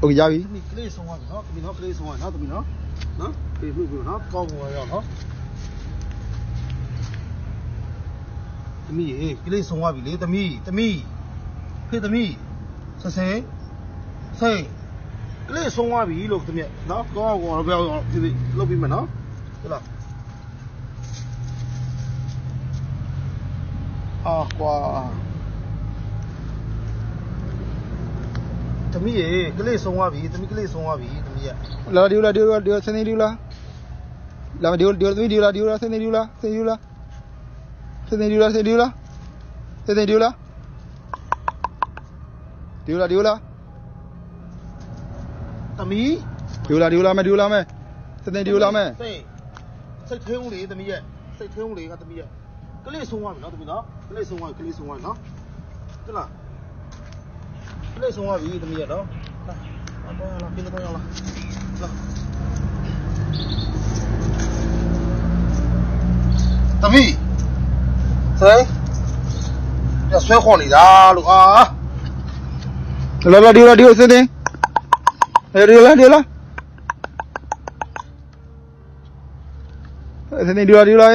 โอเคရပြီ သမီးကလေးဆုံးသွားပြီနော်သမီးနော်ကလေးဆုံးသွားနော်သမီးနော်နော်ပြေပြီပြီနော်ကောင်းကောင်းရောနော်သမီးရေကလေးဆုံးသွားပြီလေသမီးသမီးဖေသမီးဆဆဲဆေးကလေးဆုံးသွားပြီလို့သမီးနော်ကောင်းကောင်းပြောင်းပြေပြီလုပ်ပြီးမယ်နော်ဟုတ်လားအာကွာ သမီးရေကလေးဆုံးသွားပြီသမီးကလေးဆုံးသွားပြီသမီးရလာဒီလာဒီလာဒီစနေဒီလာလာဒီဒီဒီဒီလာဒီလာစနေဒီလာစနေဒီလာစနေဒီလာစနေဒီလာစနေဒီလာဒီလာဒီလာသမီးဒီလာဒီလာမဲဒီလာမဲစနေဒီလာမဲစိတ်စိတ်ထဲဦးလေသမီးရဲ့စိတ်ထဲဦးလေကသမီးရဲ့ကလေးဆုံးသွားပြီနော်သမီးနော်ကလေးဆုံးသွားပြီကလေးဆုံးသွားပြီနော်ဟုတ်လား ကလေးဆုံးသွားပြီသမီးရဲ့နော်လာတော့လာပြတော့ရလာလာသမီးဟဲ့ပြဆွဲခေါ်နေတာလို့အာလာလာဒီလာဒီစနေဒီလာဒီလာစနေဒီလာ